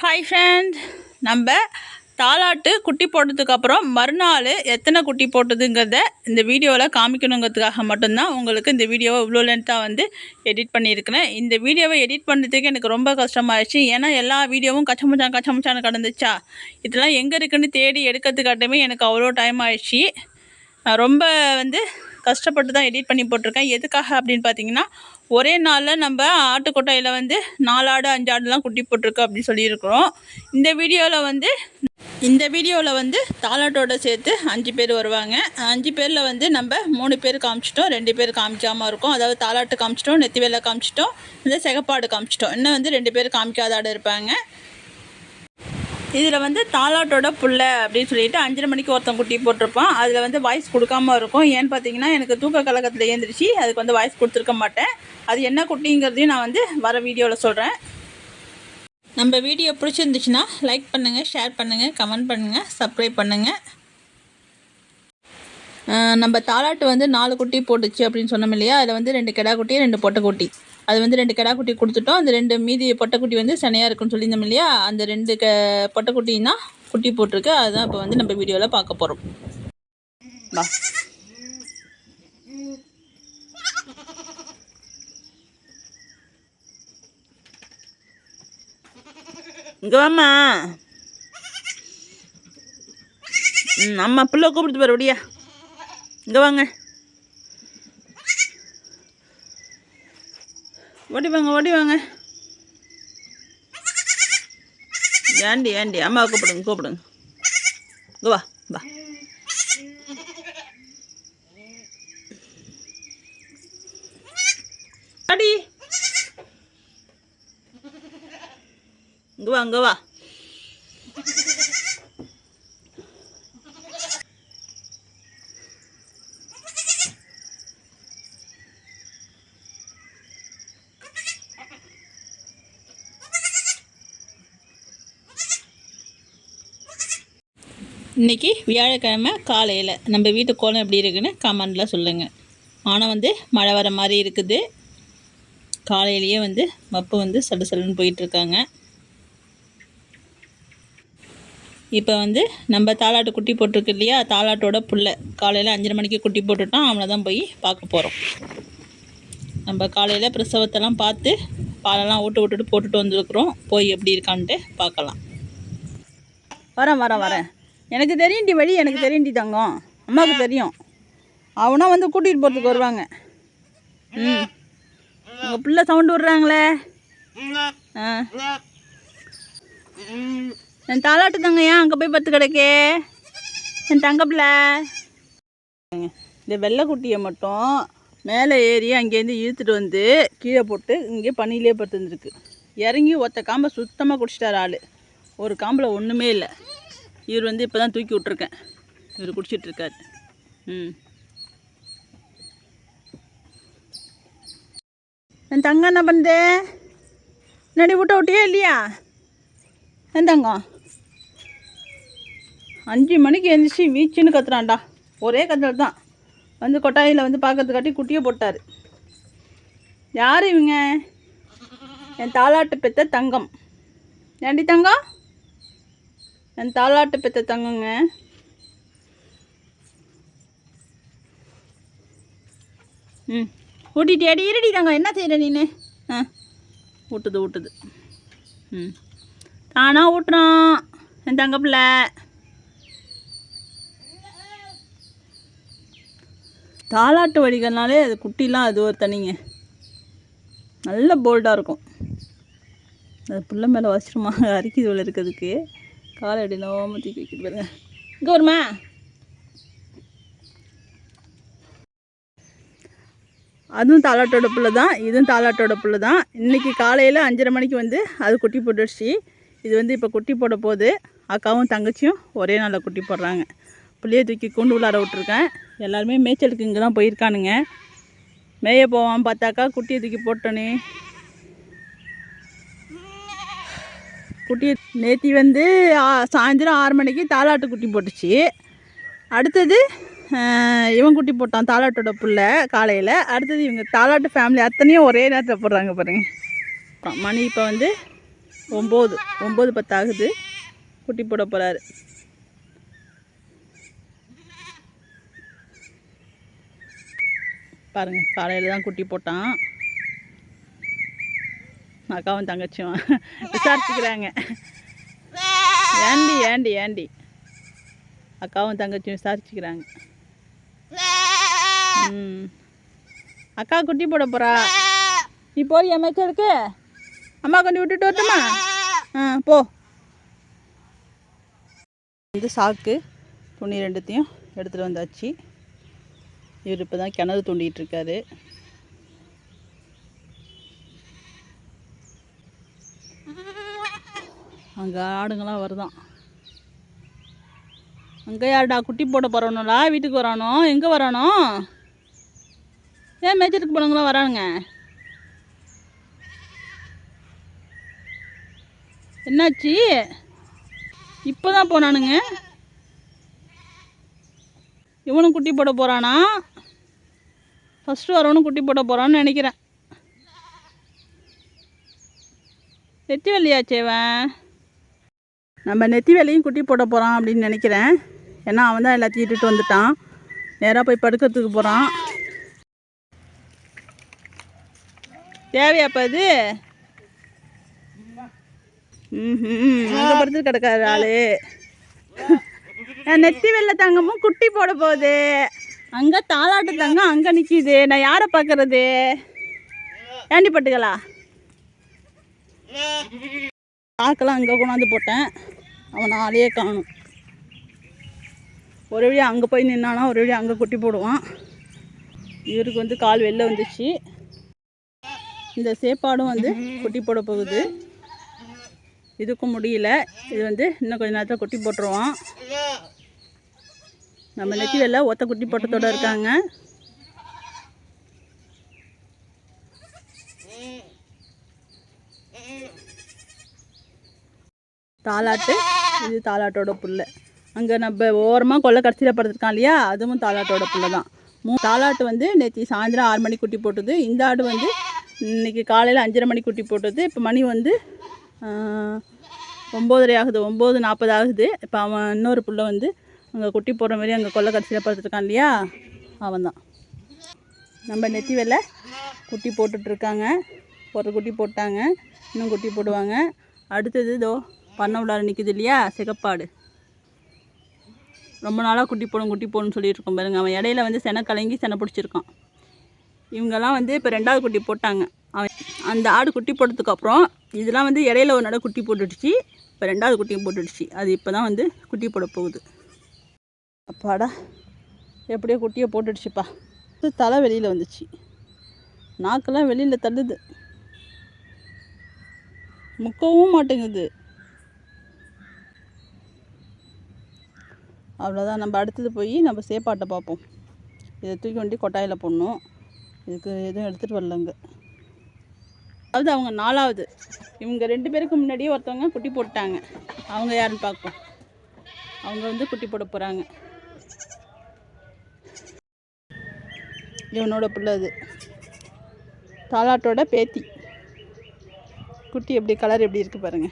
Hi friend நம்ம தாலாட்டு குட்டி போட்டதுக்கு அப்புறம் மறுநாள் எத்தனை குட்டி போட்டதுங்கிறத இந்த வீடியோவில் காமிக்கணுங்கிறதுக்காக மட்டும்தான் உங்களுக்கு இந்த வீடியோவை இவ்வளோ லென்த்தாக வந்து எடிட் பண்ணியிருக்கிறேன். இந்த வீடியோவை எடிட் பண்ணுறதுக்கு எனக்கு ரொம்ப கஷ்டமாயிடுச்சு. ஏன்னா எல்லா வீடியோவும் கச்சமுச்சான் கச்சமுச்சான்னு கடந்துச்சா? இதெல்லாம் எங்கே இருக்குன்னு தேடி எடுக்கிறதுக்காட்டமே எனக்கு அவ்வளோ டைம் ஆயிடுச்சு. ரொம்ப வந்து கஷ்டப்பட்டு தான் எடிட் பண்ணி போட்டிருக்கேன். எதுக்காக அப்படின்னு பார்த்தீங்கன்னா ஒரே நாளில் நம்ம ஆட்டுக்கொட்டையில் வந்து நாலு ஆடு அஞ்சு ஆடுலாம் குட்டி போட்டிருக்கு அப்படின்னு சொல்லியிருக்கிறோம். இந்த வீடியோவில் வந்து இந்த வீடியோவில் வந்து தாலாட்டோட சேர்த்து அஞ்சு பேர் வருவாங்க. அஞ்சு பேரில் வந்து நம்ம மூணு பேர் காமிச்சிட்டோம். ரெண்டு பேர் காமிக்காமல் இருக்கோம். அதாவது தாலாட்டு காமிச்சிட்டோம் நெத்தி வேலை காமிச்சிட்டோம் இந்த சிகப்பாடு காமிச்சிட்டோம். இன்னும் வந்து ரெண்டு பேர் காமிக்காத ஆடு இருப்பாங்க. இதில் வந்து தாலாட்டோட புள்ள அப்படின்னு சொல்லிட்டு அஞ்சரை மணிக்கு ஒருத்தன் குட்டி போட்டிருப்பான். அதில் வந்து வாய்ஸ் கொடுக்காம இருக்கும். ஏன்னு பார்த்தீங்கன்னா எனக்கு தூக்க கழகத்தில் ஏந்திரிச்சு. அதுக்கு வந்து வாய்ஸ் கொடுத்துருக்க மாட்டேன். அது என்ன குட்டிங்கிறதையும் நான் வந்து வர வீடியோவில் சொல்கிறேன் நம்ம வீடியோ பிடிச்சிருந்துச்சுன்னா லைக் பண்ணுங்கள் ஷேர் பண்ணுங்கள் கமெண்ட் பண்ணுங்கள் சப்ஸ்கிரைப் பண்ணுங்கள் நம்ம தாலாட்டு வந்து நாலு குட்டி போட்டுச்சு அப்படின்னு சொன்னோம் இல்லையா? அதில் வந்து ரெண்டு கிடா குட்டி ரெண்டு பொட்டை குட்டி. அது வந்து ரெண்டு கிடா குட்டி கொடுத்துட்டோம். அந்த ரெண்டு மீதி பொட்டைக்குட்டி வந்து சனையாக இருக்குன்னு சொல்லியிருந்தோம் இல்லையா? அந்த ரெண்டு க பொட்டைக்குட்டியும் தான் குட்டி போட்டிருக்கு. அதுதான் இப்போ வந்து நம்ம வீடியோவில் பார்க்க போகிறோம் வா. இங்கே வாம்மா. ம் பிள்ளை கூப்பிடுது பாரு அப்படியா இங்கே வாங்க. ஓடி வாங்க ஓடி வாங்க ஏண்டி ஏண்டி? அம்மாவை கூப்பிடுங்க கூப்பிடுங்க. இங்கே வா வா. அடி இங்கே வா இங்கே வா. இன்றைக்கி வியாழக்கிழமை காலையில். நம்ம வீட்டு கோலம் எப்படி இருக்குன்னு கமெண்டில் சொல்லுங்கள் ஆனால் வந்து மழை வர மாதிரி இருக்குது. காலையிலேயே வந்து மப்பு வந்து சடு சடுன்னு போயிட்டுருக்காங்க இப்போ வந்து நம்ம தாலாட்டு குட்டி போட்டிருக்கு இல்லையா? தாலாட்டோட புள்ள. காலையில் அஞ்சரை மணிக்கு குட்டி போட்டுட்டோம் அவனை தான் போய் பார்க்க போகிறோம் நம்ம காலையில் பிரசவத்தெல்லாம் பார்த்து பாலெல்லாம் ஓட்டு விட்டுட்டு போட்டுட்டு வந்துருக்குறோம். போய் எப்படி இருக்கான்ட்டு பார்க்கலாம். வரேன் வரேன் வரேன். எனக்கு தெரியும்டி வழி எனக்கு தெரியும்டி தங்கம். அம்மாவுக்கு தெரியும். அவனா வந்து கூட்டிகிட்டு போகிறதுக்கு வருவாங்க. ம். உங்கள் பிள்ளை சவுண்டு விட்றாங்களே. ஆ. என் தாலாட்டு தங்க ஏன் அங்கே போய் பத்து கிடக்கே? என் தங்க பிள்ளை. இந்த வெள்ளைக்குட்டியை மட்டும் மேலே ஏறி அங்கேருந்து இழுத்துட்டு வந்து கீழே போட்டு இங்கே பனியிலே படுத்துருந்துருக்கு. இறங்கி ஒத்த காம்பை சுத்தமாக குடிச்சிட்டார் ஆள். ஒரு காம்பில் ஒன்றுமே இல்லை. இவர் வந்து இப்போ தான் தூக்கி விட்ருக்கேன் இவர் குடிச்சிட்டுருக்காரு ம். என் தங்கம் என்ன பண்ணுது? நடி விட்ட விட்டியே இல்லையா? என் தங்கம்? அஞ்சு மணிக்கு எழுந்திரிச்சு வீச்சுன்னு கத்துறான்டா. ஒரே கத்தல் தான். வந்து கொட்டாயில் வந்து பார்க்கறதுக்காட்டி குட்டியை போட்டார். யார் இவங்க? என் தாலாட்டு பெத்த தங்கம். ஏண்டி தங்கம்? என் தாலாட்டு பெத்த தங்கங்க. ம். ஊட்டிட்டு அடி இருடி தங்கம் என்ன செய்கிற நீனு? ஆ. ஊட்டுது ஊட்டுது. ம். தானாக ஊட்டுறான் என் தங்க பிள்ளை. தாலாட்டு வடிகள்னாலே அது குட்டிலாம் அது ஒரு தனிங்க. நல்ல போல்டாக இருக்கும். அது புள்ள மேலே வச்சிருமா அரிக்குது உள்ள இருக்கிறதுக்கு காலை எப்படி நோம தூக்கி வைக்கிது பாருங்க. இங்கே வருமா? அதுவும் தாலாட்டோட புள்ள தான் இதுவும் தாலாட்டோட புள்ள தான். இன்றைக்கி காலையில் அஞ்சரை மணிக்கு வந்து அது குட்டி போட்டுடுச்சு. இது வந்து இப்போ குட்டி போட போகுது. அக்காவும் தங்கச்சியும் ஒரே நாளில் குட்டி போடுறாங்க. புள்ளைய தூக்கி கொண்டு உள்ளார விட்ருக்கேன் எல்லாருமே மேய்ச்சலுக்கு இங்கே தான் போயிருக்கானுங்க. மேய போவான் பார்த்தாக்கா குட்டியை தூக்கி போட்டோன்னே குட்டி நேத்தி வந்து சாயந்தரம் ஆறு மணிக்கு தாலாட்டு குட்டி போட்டுச்சு. அடுத்தது இவன் குட்டி போட்டான் தாலாட்டோட பிள்ளை காலையில். அடுத்தது இவங்க தாலாட்டு ஃபேமிலி அத்தனையும் ஒரே நேரத்தில் போடுறாங்க பாருங்க. மணி இப்போ வந்து ஒம்பது. ஒம்பது பத்து ஆகுது. குட்டி போட போகிறாரு பாருங்கள் காலையில் தான் குட்டி போட்டான். அக்காவும் தங்கச்சியும் விசாரிச்சுக்கிறாங்க. ஏண்டி ஏண்டி ஏண்டி? அக்காவும் தங்கச்சியும் விசாரிச்சுக்கிறாங்க. ம். அக்கா குட்டி போட போகிறா நீ போய் அமைச்சருக்கு அம்மா கொண்டு விட்டுட்டு வரட்டுமா? ஆ போ. வந்து சாக்கு துணி ரெண்டுத்தையும் எடுத்துகிட்டு வந்தாச்சு. இவர் இப்போ தான் கிணறு தூண்டிகிட்டு இருக்காரு. அங்கே ஆடுங்களாம் வருதான். அங்கே யாருடா குட்டி போட போகிறவனுடா வீட்டுக்கு வரானோ? எங்கே வரானோ? ஏன் மேய்ச்சலுக்கு போனவங்களாம் வரானுங்க? என்னாச்சு? இப்போ தான் போனானுங்க. இவனும் குட்டி போட போகிறானா ஃபஸ்ட்டு வரவனும் குட்டி போட போகிறான்னு நினைக்கிறேன். நெத்தி வெள்ளியாச்சேவன் நம்ம நெத்தி வேலையும் குட்டி போட போகிறான் அப்படின்னு நினைக்கிறேன். ஏன்னா அவன் தான் எல்லாத்தையும் இட்டுட்டு வந்துட்டான். நேராக போய் படுக்கிறதுக்கு போகிறான் தேவையாப்பா இது? ம் அங்கே படுத்து கிடக்காரு ஆளு. நெத்தி வெள்ள தங்கமும் குட்டி போட போகுது. அங்கே தாளாட்டு தங்கம் அங்கே நிற்கிது நான் யாரை பார்க்கறது ஏண்டி பட்டுகளா பார்க்கலாம் அங்கே கொண்டாந்து போட்டேன். அவன் ஆளையே காணும். ஒரு வழியாக அங்கே போய் நின்னானா ஒரு வழியாக அங்கே குட்டி போடுவான். இவருக்கு வந்து கால் வெளில வந்துச்சு. இந்த சேப்பாடும் வந்து குட்டி போட போகுது. இதுக்கும் முடியல. இது வந்து இன்னும் கொஞ்ச நேரத்தில் குட்டி போட்டுருவான். நம்ம நெத்தியில் ஒத்த குட்டி போட்டத்தோட இருக்காங்க. தாலாட்டு. இது தாலாட்டோட புல்லை. அங்கே நம்ம ஓரமாக கொல்லை கடைசியில் படுத்துருக்கான் இல்லையா? அதுவும் தாலாட்டோட புல்லை தான் மூ தாலாட்டு வந்து நேற்று சாயந்தரம் ஆறு மணி குட்டி போட்டது. இந்த ஆடு வந்து இன்னைக்கு காலையில் அஞ்சரை மணி குட்டி போட்டது. இப்போ மணி வந்து ஒம்போதரை ஆகுது. ஒம்பது நாற்பது ஆகுது. இப்போ அவன் இன்னொரு புள்ள வந்து அங்கே குட்டி போடுற மாதிரி அங்கே கொல்லை கடைசியில் படுத்துருக்கான் இல்லையா? அவன் தான் நம்ம நெத்தி வெள்ளை குட்டி போட்டுட்ருக்காங்க ஒரு குட்டி போட்டாங்க. இன்னும் குட்டி போடுவாங்க. அடுத்தது இதோ பண்ண உள்ளார நிற்கிது இல்லையா சிகப்பாடு. ரொம்ப நாளாக குட்டி போடும் குட்டி போடணும்னு சொல்லிட்டு இருக்கோம் பாருங்க. அவன் இடையில வந்து செனை கலங்கி செனை பிடிச்சிருக்கான். இவங்கெல்லாம் வந்து இப்போ ரெண்டாவது குட்டி போட்டாங்க. அவன் அந்த ஆடு குட்டி போட்டதுக்கு அப்புறம் இதெல்லாம் வந்து இடையில ஒரு நட குட்டி போட்டுடுச்சு. இப்போ ரெண்டாவது குட்டியும் போட்டுடுச்சு. அது இப்போ தான் வந்து குட்டி போட போகுது. அப்பாடா எப்படியோ குட்டியை போட்டுடுச்சுப்பா. தலை வெளியில் வந்துச்சு. நாக்கெல்லாம் வெளியில் தள்ளுது. முக்கவும் மாட்டேங்குது. அவ்வளோதான் நம்ம அடுத்தது போய் நம்ம சேப்பாட்டை பார்ப்போம் இதை தூக்கி வண்டி கொட்டாயில் போடணும். இதுக்கு எதுவும் எடுத்துகிட்டு வரலங்க. அதாவது அவங்க நாலாவது. இவங்க ரெண்டு பேருக்கு முன்னாடியே ஒருத்தவங்க குட்டி போட்டாங்க அவங்க யாருன்னு பார்ப்போம் அவங்க வந்து குட்டி போட போகிறாங்க இவனோட பிள்ளை அது. தாலாட்டோட பேத்தி. குட்டி எப்படி கலர் எப்படி இருக்கு பாருங்க.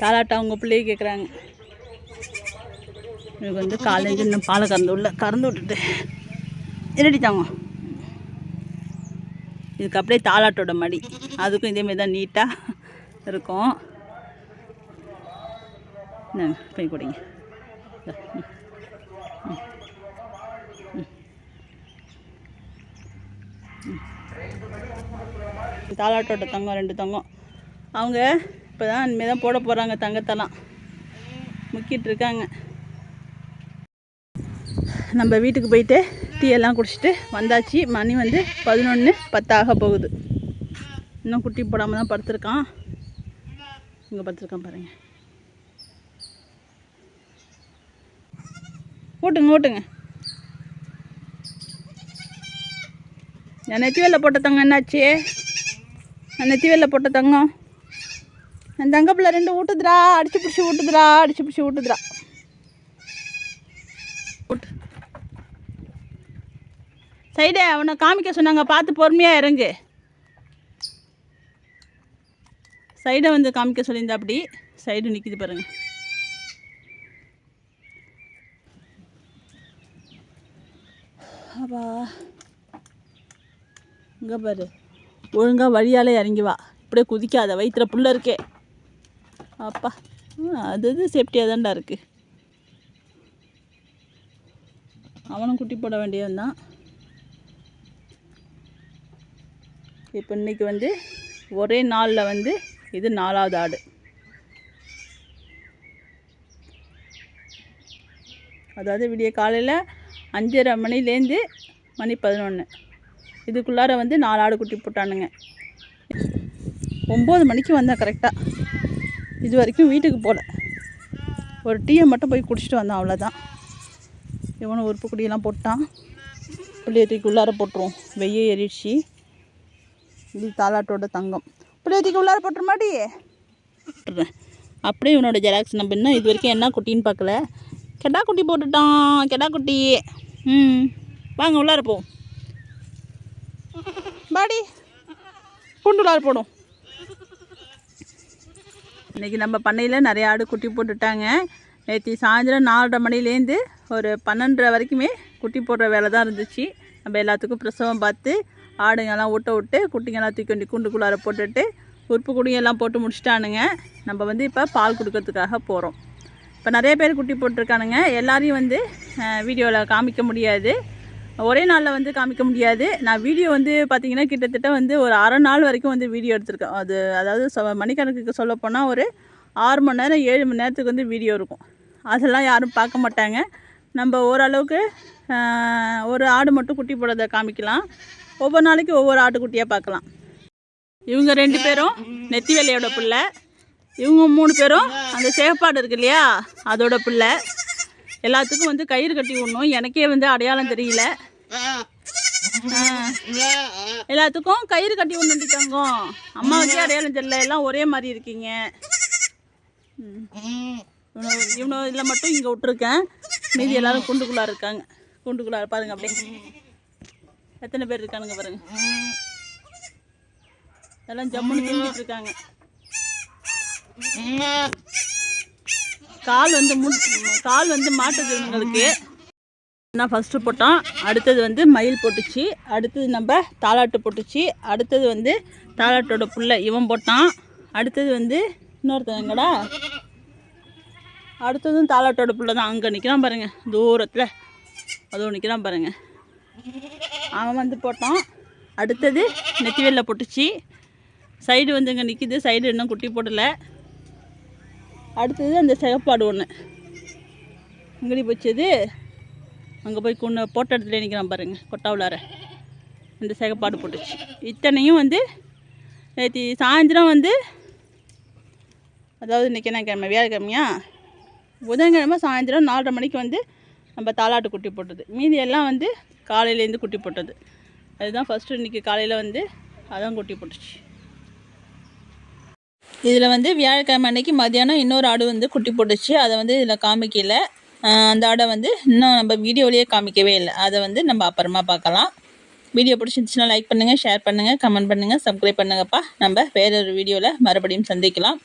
தாலாட்டா அவங்க பிள்ளையை கேட்குறாங்க எனக்கு வந்து காலேஜ் இன்னும் பாலை கறந்து உள்ள கறந்து விட்டுட்டு. இரடி தாங்க இதுக்கு அப்படியே தாலாட்டோட மடி. அதுக்கும் இதேமாரி தான் நீட்டாக இருக்கும். போய் கொடுங்க. தாலாட்டோட தங்கம் ரெண்டு தங்கம். அவங்க இப்போ தான் இனிமேல் தான் போட போகிறாங்க தங்கத்தெல்லாம். முக்கிட்டு இருக்காங்க. நம்ம வீட்டுக்கு போயிட்டு டீ எல்லாம் குடிச்சிட்டு வந்தாச்சு. மணி வந்து பதினொன்று பத்தாக போகுது. இன்னும் குட்டி போடாமல் தான் படுத்திருக்கான். இங்கே படுத்திருக்கான் பாருங்கள் ஓட்டுங்க ஓட்டுங்க. என் நெத்தி வெள்ளை போட்ட தங்கம் என்னாச்சு? என் நெத்தி வெள்ளை போட்ட தங்கம். என் தங்கப்பில் ரெண்டு ஊட்டுதுடா அடிச்சு பிடிச்சி ஊட்டுதுடா அடிச்சு பிடிச்சி ஊட்டுதுடா. சைடே அவனை காமிக்க சொன்னாங்க. பார்த்து பொறுமையாக இறங்கு. சைடை வந்து காமிக்க சொல்லியிருந்தா அப்படி சைடு நிற்கிது பாருங்க. அப்பா. இங்கே பாரு. ஒழுங்காக வழியால் இறங்கி வா. இப்படியே குதிக்காத. வயிற்றுல புள்ள இருக்கே. அப்பா. அது இது சேஃப்டியாக தான்டா இருக்குது அவனும் குட்டி போட வேண்டியவன் தான் இப்போ இன்னைக்கு வந்து ஒரே நாளில் வந்து இது நாலாவது ஆடு. அதாவது விடிய காலையில் அஞ்சரை மணிலேருந்து மணி பதினொன்று இதுக்குள்ளார வந்து நாலு ஆடு குட்டி போட்டானுங்க. ஒம்பது மணிக்கு வந்தேன் கரெக்டாக இது வரைக்கும் வீட்டுக்கு போகல ஒரு டீயை மட்டும் போய் குடிச்சிட்டு வந்தான் அவ்வளோதான் இவனும் உறுப்பு குடியெல்லாம் போட்டான். புளியத்திக்கு உள்ளார போட்டுருவோம். வெய்ய எரிச்சு இது தாலாட்டோட தங்கம். புளியத்திக்கு உள்ளார போட்டுற மாட்டி அப்படியே இவனோட ஜெராக்ஸ் நம்ம இன்னும் இது வரைக்கும் என்ன குட்டின்னு பார்க்கல. கெடா குட்டி போட்டுட்டான் கெடா குட்டி. ம் வாங்க உள்ளார போவோம். பாடி பூண்டு உள்ளார போடும். இன்றைக்கி நம்ம பண்ணையில் நிறைய ஆடு குட்டி போட்டுட்டாங்க. நேற்று சாயந்தரம் நாலரை மணிலேருந்து ஒரு பன்னெண்டரை வரைக்குமே குட்டி போடுற வேலை தான் இருந்துச்சு. நம்ம எல்லாத்துக்கும் பிரசவம் பார்த்து ஆடுங்கெல்லாம் ஊட்ட விட்டு குட்டிங்கெல்லாம் தூக்கி வண்டி கூண்டுக்குள்ளார போட்டுட்டு உறுப்பு குடியெல்லாம் போட்டு முடிச்சிட்டானுங்க. நம்ம வந்து இப்போ பால் கொடுக்கறதுக்காக போகிறோம் இப்போ நிறைய பேர் குட்டி போட்டிருக்கானுங்க. எல்லாரையும் வந்து வீடியோவில் காமிக்க முடியாது. ஒரே நாளில் வந்து காமிக்க முடியாது. நான் வீடியோ வந்து பார்த்தீங்கன்னா கிட்டத்தட்ட வந்து ஒரு அரை நாள் வரைக்கும் வந்து வீடியோ எடுத்திருக்கேன். அது அதாவது சொ- மணிக்கணக்குக்கு சொல்லப்போனால் ஒரு ஆறு மணி நேரம் ஏழு மணி நேரத்துக்கு வந்து வீடியோ இருக்கும். அதெல்லாம் யாரும் பார்க்க மாட்டாங்க. நம்ம ஓரளவுக்கு ஒரு ஆடு மட்டும் குட்டி போடுறத காமிக்கலாம். ஒவ்வொரு நாளைக்கு ஒவ்வொரு ஆட்டுக்குட்டியாக பார்க்கலாம். இவங்க ரெண்டு பேரும் நெத்தி வேலையோட பிள்ளை. இவங்க மூணு பேரும் அந்த சேப்பாடு இருக்கு இல்லையா? அதோட பிள்ளை. எல்லாத்துக்கும் வந்து கயிறு கட்டி விடணும். எனக்கே வந்து அடையாளம் தெரியல. எல்லாத்துக்கும் கயிறு கட்டி விடணும் தங்கம் அம்மாவுக்கே அடையாளம் தெரியல. எல்லாம் ஒரே மாதிரி இருக்கீங்க. இவனோ இவனோ இதில் மட்டும் இங்கே விட்டுருக்கேன். மீதி எல்லாரும் குண்டுக்குள்ளார இருக்காங்க. குண்டுக்குள்ளார பாருங்க அப்படியே. எத்தனை பேர் இருக்கானுங்க பாருங்க. எல்லாம் ஜம்முன்னு தூங்கிட்டு இருக்காங்க. கால் வந்து முன் கால் வந்து மாட்டுது இவங்களுக்கு. நான் ஃபஸ்ட்டு போட்டோம். அடுத்தது வந்து மயில் போட்டுச்சு. அடுத்தது நம்ம தாலாட்டு போட்டுச்சு. அடுத்தது வந்து தாலாட்டோட புள்ள இவன் போட்டான். அடுத்தது வந்து இன்னொருத்தன் எங்கடா? அடுத்ததும் தாலாட்டோட புள்ள தான் அங்கே நிற்கிறான் பாருங்க. தூரத்தில். அதுவும் நிற்கிறான் பாருங்க. அவன் வந்து போட்டான். அடுத்தது நெத்திவேலில் போட்டுச்சு. சைடு வந்து இங்கே நிற்கிது சைடு இன்னும் குட்டி போடலை. அடுத்தது அந்த சிகப்பாடு ஒன்று இங்கடி போச்சது. அங்கே போய் கொண்டு போட்ட இடத்துல நிற்கிறான் பாருங்கள் கொட்டாவிலார. இந்த சிகப்பாடு போட்டுச்சு. இத்தனையும் வந்து நேற்று சாயந்தரம் வந்து அதாவது இன்றைக்கி என்ன கிழமை? வியாழக்கிழமையா? புதன்கிழமை சாயந்தரம் நாலரை மணிக்கு வந்து நம்ம தாலாட்டு குட்டி போட்டது. மீதி எல்லாம் வந்து காலையிலேருந்து குட்டி போட்டது. அதுதான் ஃபஸ்ட்டு இன்றைக்கி காலையில் வந்து அதான் குட்டி போட்டுச்சு. இதில் வந்து வியாழக்கிழமை அன்னைக்கு மதியானம் இன்னொரு ஆடு வந்து குட்டி போட்டுச்சு. அதை வந்து இதில் காமிக்கல. அந்த ஆடை வந்து இன்னும் நம்ம வீடியோலேயே காமிக்கவே இல்லை. அதை வந்து நம்ம அப்புறமா பார்க்கலாம் வீடியோ பிடிச்சிருந்துச்சுன்னா லைக் பண்ணுங்கள் ஷேர் பண்ணுங்கள் கமெண்ட் பண்ணுங்கள் சப்ஸ்கிரைப் பண்ணுங்கப்பா. நம்ம வேறொரு வீடியோவில் மறுபடியும் சந்திக்கலாம்.